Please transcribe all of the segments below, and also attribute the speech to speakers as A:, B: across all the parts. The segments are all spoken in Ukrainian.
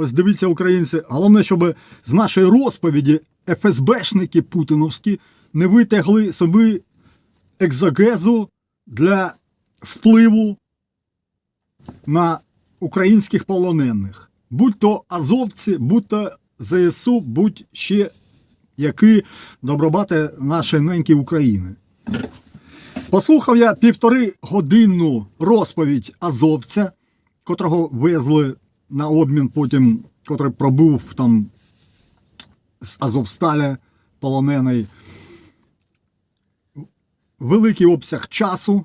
A: Ось дивіться, українці, головне, щоб з нашої розповіді ФСБшники путіновські не витягли собі екзогезу для впливу на українських полонених. Будь то азовці, будь то ЗСУ, будь ще які добробати нашої неньки України. Послухав я півтори годинну розповідь азовця, котрого везли на обмін потім, котрий пробув там з Азовсталя полонений. Великий обсяг часу,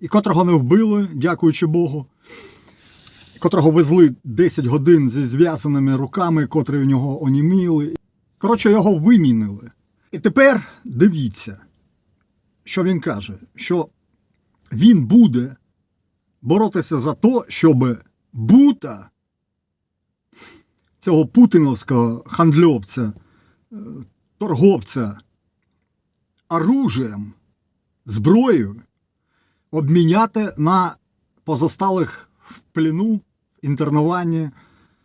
A: і котрого не вбили, дякуючи Богу, котрого везли 10 годин зі зв'язаними руками, котрі в нього оніміли. Коротше, його вимінили. І тепер дивіться, що він каже, що він буде боротися за те, щоб бута цього путіновського хандльовця, е, торговця оружием, зброєю обміняти на позосталих в пліну, інтернуванні,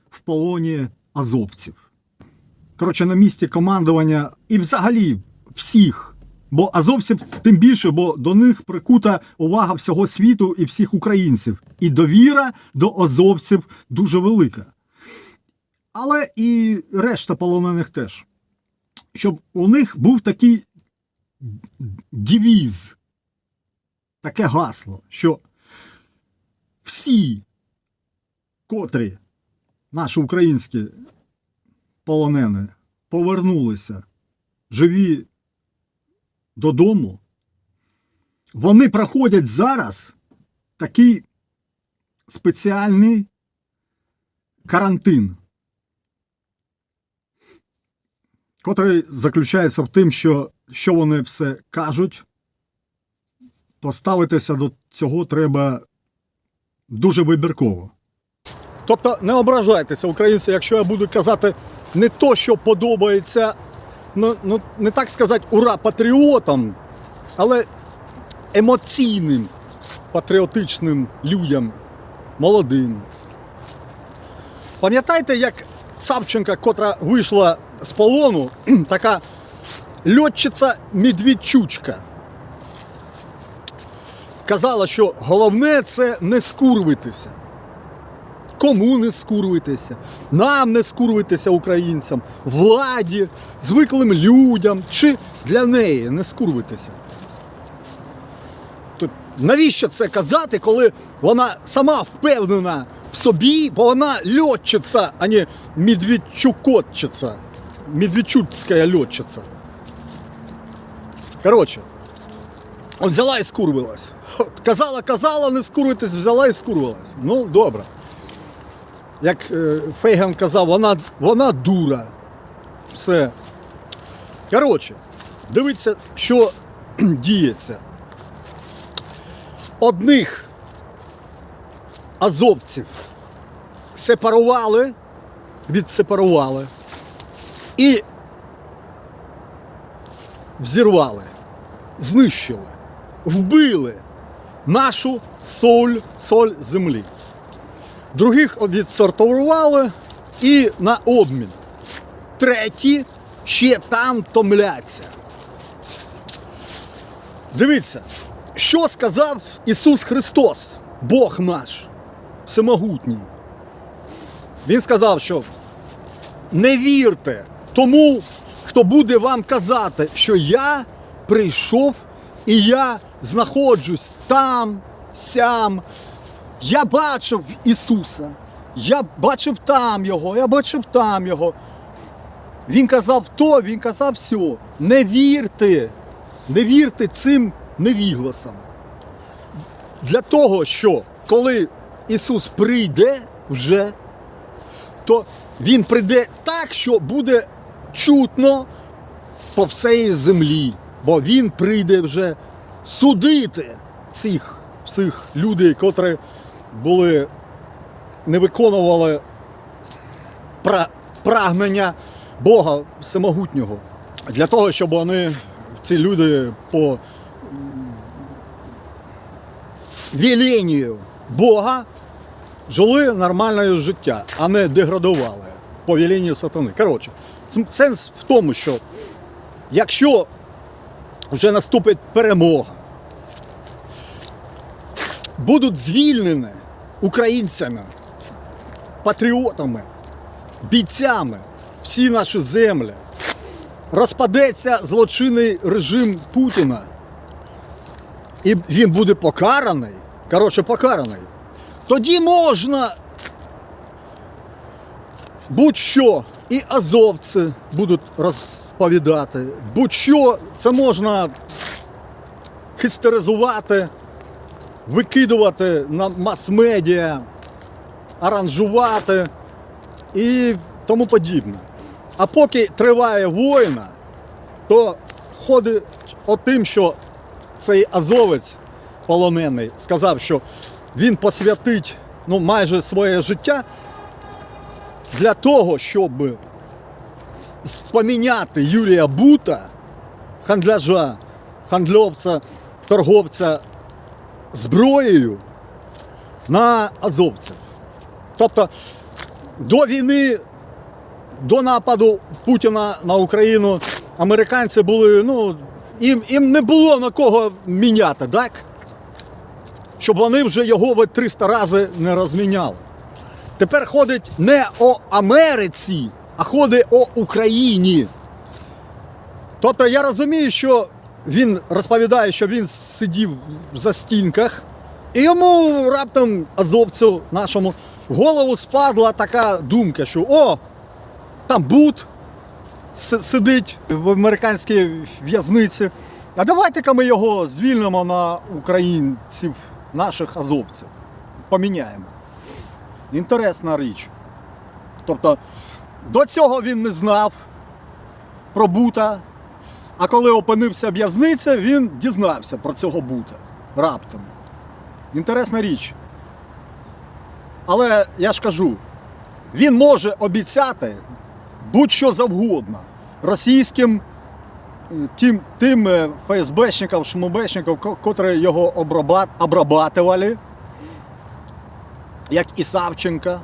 A: в полоні азовців. Коротше, на місці командування і взагалі всіх. Бо азовців тим більше, бо до них прикута увага всього світу і всіх українців. І довіра до азовців дуже велика. Але і решта полонених теж. Щоб у них був такий девіз, таке гасло, що всі, котрі наші українські полонені повернулися живі додому, вони проходять зараз такий спеціальний карантин, котрий заключається в тим, що, що вони все кажуть, поставитися до цього треба дуже вибірково. Тобто не ображайтеся, українці, якщо я буду казати не то, що подобається, ну, ну не так сказати ура патріотам, але емоційним патріотичним людям, молодим. Пам'ятаєте, як Савченка, котра вийшла з полону, така льотчиця Медведчучка. Казала, що головне це не скурвитися. Кому не скурвитися? Нам не скурвитися українцям, владі, звиклим людям чи для неї не скурвитися. То навіщо це казати, коли вона сама впевнена в собі, бо вона льотчиця, а не медведчукотчиця, медведчуцька льотчиця. Коротше, от взяла і скурвилась. Казала, казала, не скурвитись, взяла і скурвилась. Ну, добре як е, Фейган казав, вона, вона дура. Все. Коротше, дивіться, що діється. Одних азовців сепарували, відсепарували і взірвали, знищили, вбили нашу соль, соль землі других відсортували і на обмін. Треті ще там томляться. Дивіться, що сказав Ісус Христос, Бог наш, всемогутній. Він сказав, що не вірте тому, хто буде вам казати, що я прийшов і я знаходжусь там, сям, я бачив Ісуса, я бачив там Його, я бачив там Його. Він казав то, він казав все. Не вірте, не вірте цим невігласам. Для того, що коли Ісус прийде вже, то Він прийде так, що буде чутно по всій землі, бо Він прийде вже судити цих всіх людей, котрі були, не виконували пра- прагнення Бога Всемогутнього. Для того, щоб вони, ці люди по м, веленню Бога жили нормальне життя, а не деградували по велінню сатани. Коротше, сенс в тому, що якщо вже наступить перемога, будуть звільнені українцями, патріотами, бійцями всі наші землі, розпадеться злочинний режим Путіна, і він буде покараний, коротше, покараний, тоді можна будь-що і азовці будуть розповідати, будь-що це можна хистеризувати, викидувати на мас-медіа, аранжувати і тому подібне. А поки триває війна, то ходить отим, що цей азовець полонений сказав, що він посвятить ну, майже своє життя для того, щоб поміняти Юрія Бута, хандляжа, хандльовця, торговця зброєю на азовців. Тобто до війни, до нападу Путіна на Україну американці були, ну, їм, їм не було на кого міняти, так? Щоб вони вже його в 300 рази не розміняли. Тепер ходить не о Америці, а ходить о Україні. Тобто я розумію, що він розповідає, що він сидів в застінках, і йому раптом азовцю нашому в голову спадла така думка, що о, там бут сидить в американській в'язниці. А давайте-ка ми його звільнимо на українців, наших азовців. Поміняємо. Інтересна річ. Тобто до цього він не знав про бута, а коли опинився в в'язниці, він дізнався про цього бута раптом. Інтересна річ. Але я ж кажу, він може обіцяти будь-що завгодно російським е, тим, тим е, ФСБшникам, шмубешникам, ко- котрі його обрабатували, як і Савченка,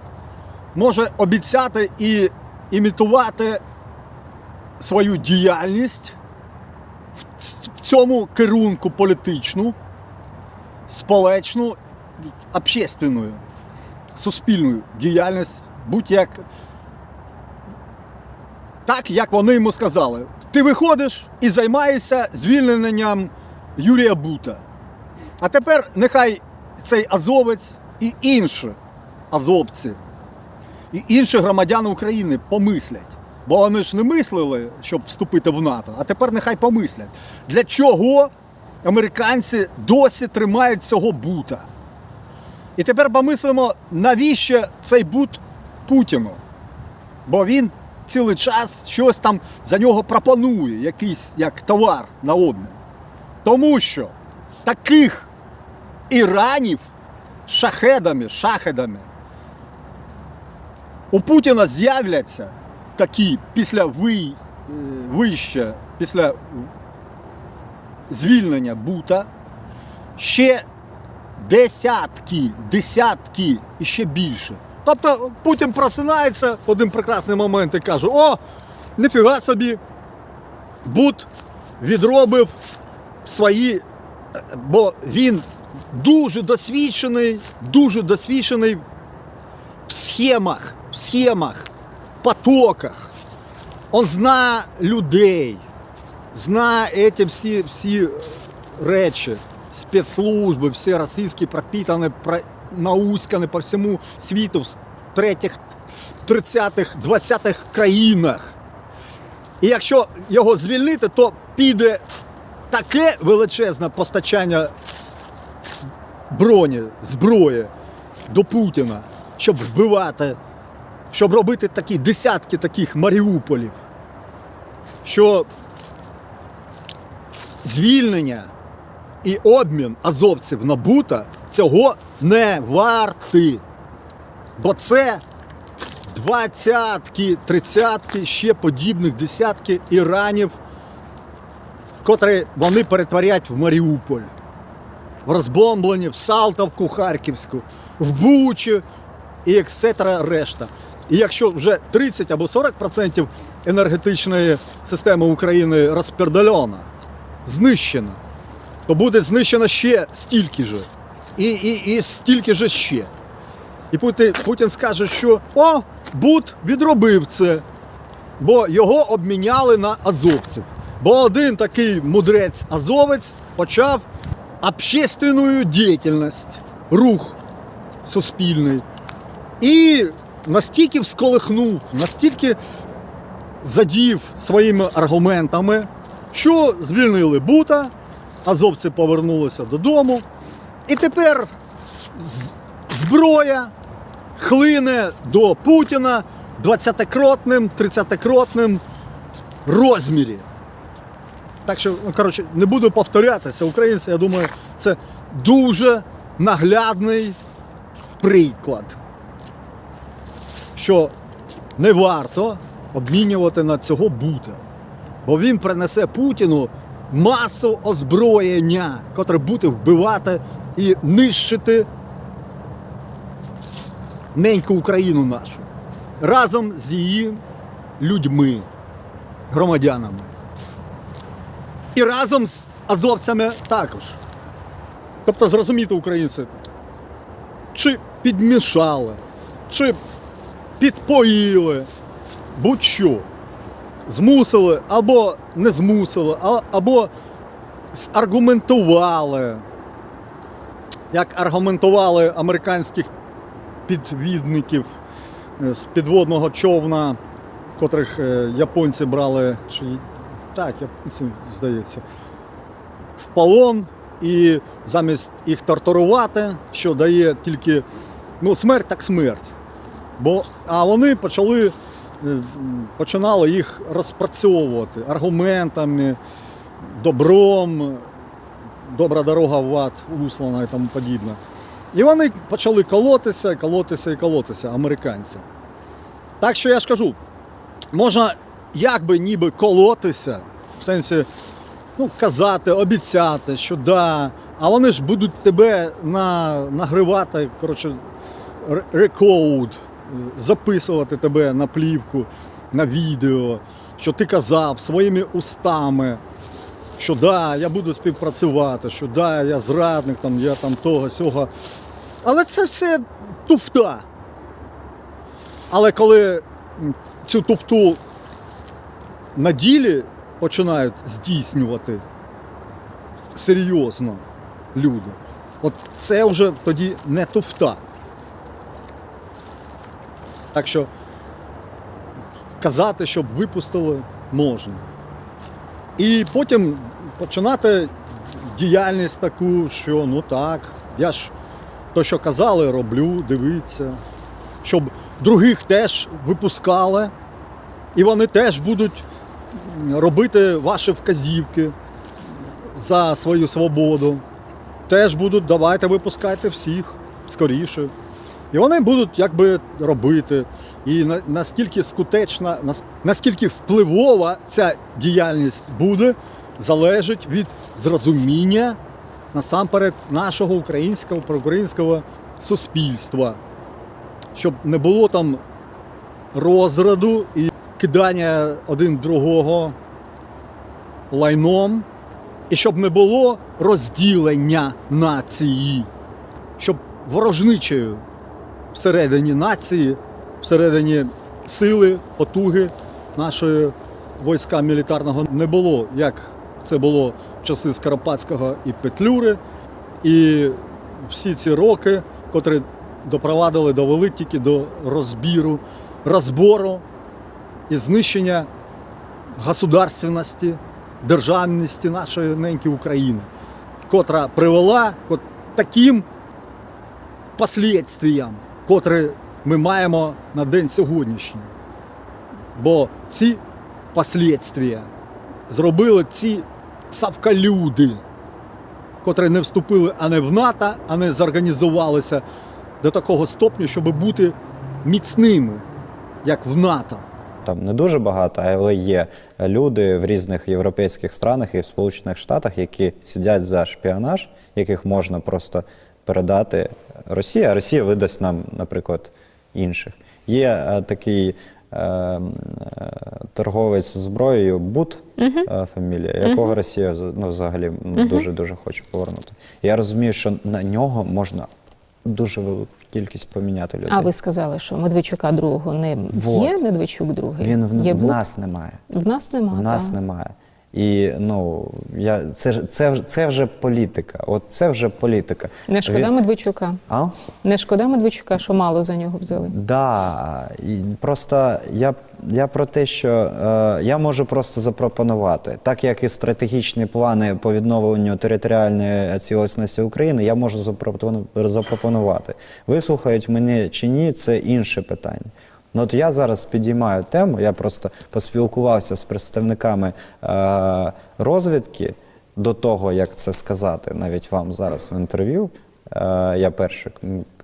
A: може обіцяти і імітувати свою діяльність в цьому керунку політичну, сполечну, общественну, суспільну діяльність, будь-як так, як вони йому сказали. Ти виходиш і займаєшся звільненням Юрія Бута. А тепер нехай цей азовець і інші азовці, і інші громадяни України помислять. Бо вони ж не мислили, щоб вступити в НАТО, а тепер нехай помислять, для чого американці досі тримають цього бута. І тепер помислимо, навіщо цей бут Путіну? Бо він цілий час щось там за нього пропонує, якийсь як товар на обмін. Тому що таких іранів шахедами, шахедами у Путіна з'являться такі після ви, е, вище, після звільнення бута ще десятки, десятки і ще більше. Тобто Путін просинається один прекрасний момент і каже: о, ніфіга собі, Бут відробив свої, е, бо він дуже досвідчений, дуже досвідчений в схемах, в схемах, потоках. Он знає людей, знає ці всі, всі речі, спецслужби, всі російські пропитані, про- науськані по всьому світу, в третіх, 30-х, 20-х країнах. І якщо його звільнити, то піде таке величезне постачання броні, зброї до Путіна, щоб вбивати, щоб робити такі десятки таких Маріуполів, що звільнення і обмін азовців на бута цього не варти. Бо це двадцятки, тридцятки, ще подібних десятки іранів, котрі вони перетворять в Маріуполь, в розбомблені, в Салтовку Харківську, в Бучу і ексетера решта. І якщо вже 30 або 40% енергетичної системи України розпердальона, знищена, то буде знищено ще стільки же. І, і, і стільки же ще. І Путін, Путін скаже, що о, Бут відробив це, бо його обміняли на азовців. Бо один такий мудрець азовець почав общественну діяльність, рух суспільний. І настільки всколихнув, настільки задів своїми аргументами, що звільнили Бута, азовці повернулися додому. І тепер зброя хлине до Путіна 20-кротним, 30-кротним розмірі. Так що, ну, коротше, не буду повторятися. Українці, я думаю, це дуже наглядний приклад, що не варто обмінювати на цього бута. Бо він принесе Путіну масу озброєння, котре буде вбивати і нищити неньку Україну нашу разом з її людьми, громадянами. І разом з азовцями також. Тобто зрозуміти українці, чи підмішали, чи підпоїли, будь-що. Змусили або не змусили, або аргументували, як аргументували американських підвідників е, з підводного човна, котрих е, японці брали, чи так, японці, здається, в полон і замість їх тортурувати, що дає тільки ну, смерть так смерть. Бо, а вони почали, е, починали їх розпрацьовувати аргументами, добром, добра дорога в ад услана і тому подібне. І вони почали колотися, колотися і колотися, американці. Так що я ж кажу, можна як би ніби колотися, в сенсі ну, казати, обіцяти, що да, а вони ж будуть тебе на, нагривати, коротше, рекоуд, записувати тебе на плівку, на відео, що ти казав своїми устами, що да, я буду співпрацювати, що да, я зрадник, там, я там того, сього. Але це все туфта. Але коли цю туфту на ділі починають здійснювати серйозно люди, от це вже тоді не туфта. Так що казати, щоб випустили, можна. І потім починати діяльність таку, що ну так, я ж то, що казали, роблю, дивіться, щоб других теж випускали, і вони теж будуть робити ваші вказівки за свою свободу. Теж будуть давайте випускайте всіх скоріше. І вони будуть якби робити. І наскільки скутечна, наскільки впливова ця діяльність буде, залежить від зрозуміння насамперед нашого українського проукраїнського суспільства. Щоб не було там розраду і кидання один другого лайном, і щоб не було розділення нації, щоб ворожничою всередині нації, всередині сили, потуги нашої війська мілітарного не було, як це було в часи Скоропадського і Петлюри. І всі ці роки, котрі допровадили, довели тільки до розбіру, розбору і знищення государственності, державності нашої неньки України, котра привела таким послідствіям, котрі ми маємо на день сьогоднішній. Бо ці послідствія зробили ці савкалюди, котрі не вступили а не в НАТО, а не зорганізувалися до такого стопню, щоб бути міцними, як в НАТО.
B: Там не дуже багато, але є люди в різних європейських странах і в Сполучених Штатах, які сидять за шпіонаж, яких можна просто передати Росії. А Росія видасть нам, наприклад, інших. Є е, такий е, е, торговець зброєю Бут, е, фамілія, якого Росія ну, взагалі дуже-дуже хоче повернути. Я розумію, що на нього можна дуже велику кількість поміняти людей.
C: А ви сказали, що Медведчука другого не
B: Вот.
C: є Медведчук другий?
B: Він в,
C: є
B: в нас немає.
C: В нас нема.
B: В нас немає. І ну я це це, це вже політика. От це вже політика.
C: Не шкода
B: Він-
C: Медведчука.
B: А?
C: Не шкода Медведчука, що мало за нього взяли.
B: Да, і просто я, я про те, що е, я можу просто запропонувати, так як і стратегічні плани по відновленню територіальної цілісності України, я можу запропону- запропонувати. Вислухають мене чи ні, це інше питання. Ну, от я зараз підіймаю тему, я просто поспілкувався з представниками е, розвідки до того, як це сказати, навіть вам зараз в інтерв'ю. Е, я перший,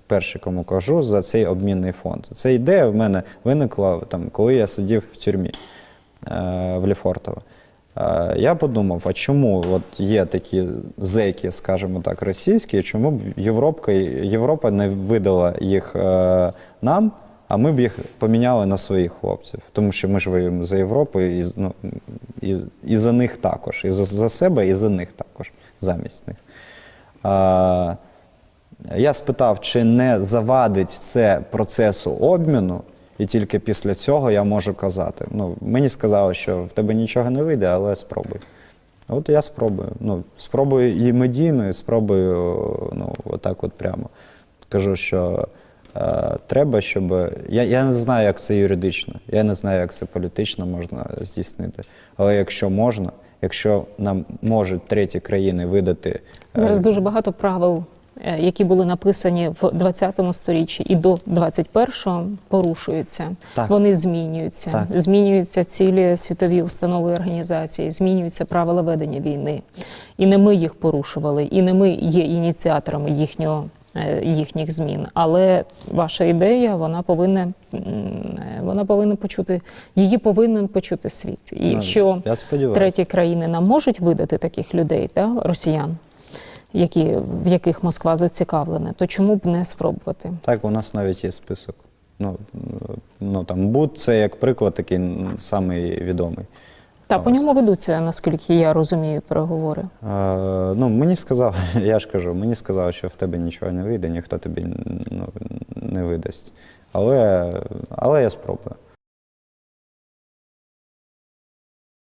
B: перший, кому кажу за цей обмінний фонд. Ця ідея в мене виникла там, коли я сидів в тюрмі е, в Лефортово. Е, Я подумав, а чому от є такі зеки, скажімо так, російські, чому б Європа, Європа не видала їх е, нам, а ми б їх поміняли на своїх хлопців. Тому що ми ж воюємо за Європу і, ну, і, і за них також, і за, за себе, і за них також, замість них. А, я спитав, чи не завадить це процесу обміну, і тільки після цього я можу казати. Ну, мені сказали, що в тебе нічого не вийде, але спробуй. От я спробую. Ну, спробую і медійно, і спробую ну, отак от прямо. Кажу, що треба, щоб. Я, я не знаю, як це юридично, я не знаю, як це політично можна здійснити. Але якщо можна, якщо нам можуть треті країни видати. е,
C: Зараз дуже багато правил, е, які були написані в 20 сторіччі і до 21-го, порушуються.
B: Так.
C: Вони змінюються.
B: Так.
C: Змінюються цілі світові установи і організації, змінюються правила ведення війни. І не ми їх порушували, і не ми є ініціаторами їхнього. Е, Їхніх змін, але ваша ідея вона повинна е, вона повинна почути її повинен почути світ. І якщо треті країни нам можуть видати таких людей, та, росіян, які, в яких Москва зацікавлена, то чому б не спробувати?
B: Так, у нас навіть є список. Ну, ну там Буд це як приклад такий самий відомий.
C: Та по ньому ведуться, наскільки я розумію, переговори.
B: Е, ну, мені сказав, я ж кажу, мені сказали, що в тебе нічого не вийде, ніхто тобі ну, не видасть. Але, але я спробую.